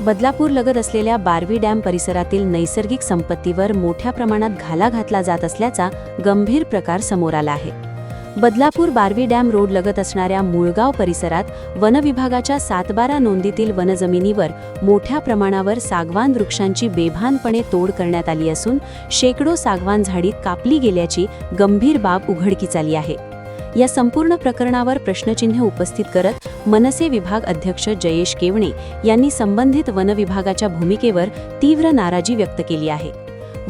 बदलापूर लगत असलेल्या बारवी डॅम परिसरातील नैसर्गिक संपत्तीवर मोठ्या प्रमाणात घाला घातला जात असल्याचा गंभीर प्रकार समोर आला आहे. बदलापूर बारवी डॅम रोड लगत असणाऱ्या मुळगाव परिसरात वनविभागाच्या सातबारा नोंदीतील वनजमिनीवर मोठ्या प्रमाणावर सागवान वृक्षांची बेभानपणे तोड करण्यात आली असून शेकडो सागवान झाडी कापली गेल्याची गंभीर बाब उघडकीस आली आहे. या संपूर्ण प्रकरणावर प्रश्नचिन्ह उपस्थित करत मनसे विभाग अध्यक्ष जयेश केवणे यांनी संबंधित वनविभागाच्या भूमिकेवर तीव्र नाराजी व्यक्त केली आहे.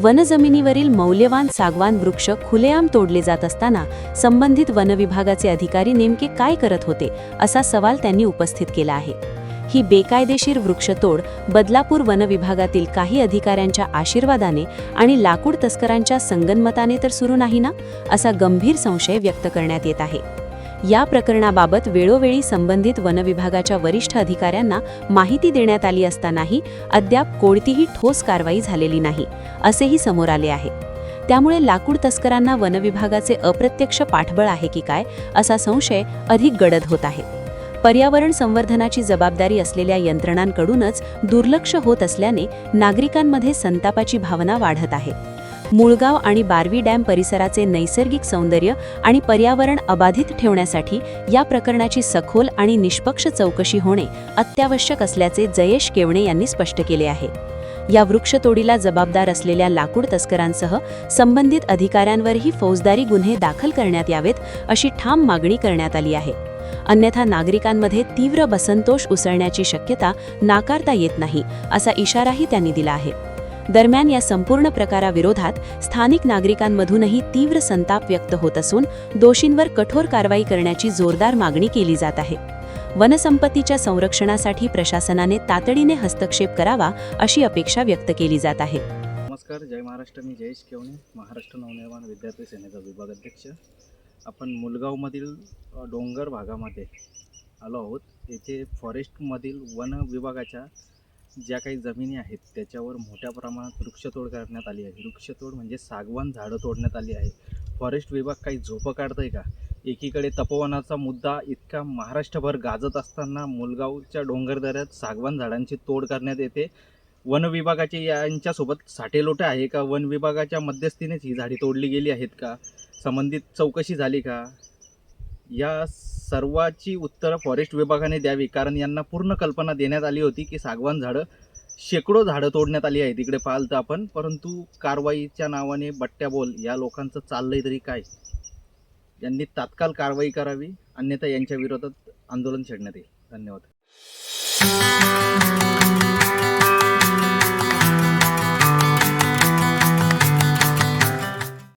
वनजमिनीवरील मौल्यवान सागवान वृक्ष खुलेआम तोडले जात असताना संबंधित वनविभागाचे अधिकारी नेमके काय करत होते असा सवाल त्यांनी उपस्थित केला आहे. ही बेकायदेशीर वृक्षतोड बदलापूर वनविभागातील काही अधिकाऱ्यांच्या आशीर्वादाने आणि लाकूड तस्करांच्या संगनमताने तर सुरू नाही ना असा गंभीर संशय व्यक्त करण्यात येत आहे. या प्रकरणाबाबत वेळोवेळी संबंधित वनविभागाच्या वरिष्ठ अधिकाऱ्यांना माहिती देण्यात आली असतानाही अद्याप कोणतीही ठोस कारवाई झालेली नाही असेही समोर आले आहे. त्यामुळे लाकूड तस्करांना वनविभागाचे अप्रत्यक्ष पाठबळ आहे की काय असा संशय अधिक गडद होत आहे. पर्यावरण संवर्धनाची जबाबदारी असलेल्या यंत्रणांकडूनच दुर्लक्ष होत असल्याने नागरिकांमध्ये संतापाची भावना वाढत आहे. मुळगाव आणि बारवी डॅम परिसराचे नैसर्गिक सौंदर्य आणि पर्यावरण अबाधित ठेवण्यासाठी या प्रकरणाची सखोल आणि निष्पक्ष चौकशी होणे अत्यावश्यक असल्याचे जयेश केवणे यांनी स्पष्ट केले आहे. या वृक्षतोडीला जबाबदार असलेल्या लाकूड तस्करांसह संबंधित अधिकाऱ्यांवरही फौजदारी गुन्हे दाखल करण्यात यावेत अशी ठाम मागणी करण्यात आली आहे. अन्यथा नागरिकांमध्ये तीव्र बसंतोष उसळण्याची शक्यता नाकारता येत नाही असा इशाराही त्यांनी दिला आहे. दरम्यान या संपूर्ण प्रकाराविरोधात स्थानिक नागरिकांमधूनही तीव्र संताप व्यक्त होत असून दोषींवर कठोर कारवाई करण्याची जोरदार मागणी केली जात आहे. वनसंपत्तीच्या संरक्षणासाठी प्रशासनाने तातडीने हस्तक्षेप करावा अशी अपेक्षा व्यक्त केली जात आहे. नमस्कार जय महाराष्ट्र. मी जयेश केवणे महाराष्ट्र नवनिर्माण विद्यार्थी सेनेचा विभाग अध्यक्ष आपण मुलगावमधील डोंगर भागामध्ये आलो आहोत. येथे फॉरेस्टमधील वन विभागाच्या ज्या काही जमिनी आहेत त्याच्यावर मोठ्या प्रमाणात वृक्षतोड करण्यात आली आहे. वृक्षतोड म्हणजे सागवान झाडं तोडण्यात आली आहे. फॉरेस्ट विभाग काही झोपं काढतंय का? एकीकडे तपोवनाचा मुद्दा इतका महाराष्ट्रभर गाजत असताना मुलगावच्या डोंगरदऱ्यात सागवान झाडांची तोड करण्यात येते. वन विभागाचे यांच्यासोबत साठेलोटे आहे का? वन विभागाच्या मध्यस्थीनेच ही झाडी तोडली गेली आहेत का? संबंधित चौकशी झाली का? या सर्वाची उत्तरं फॉरेस्ट विभागाने द्यावी कारण यांना पूर्ण कल्पना देण्यात आली होती की सागवान झाडं शेकडो झाडं तोडण्यात आली आहेत. इकडे पाहाल तर आपण परंतु कारवाईच्या नावाने बट्ट्या बोल या लोकांचं चाललंय तरी काय? यांनी तात्काळ कारवाई करावी अन्यथा यांच्या विरोधात आंदोलन छेडण्यात येईल. धन्यवाद.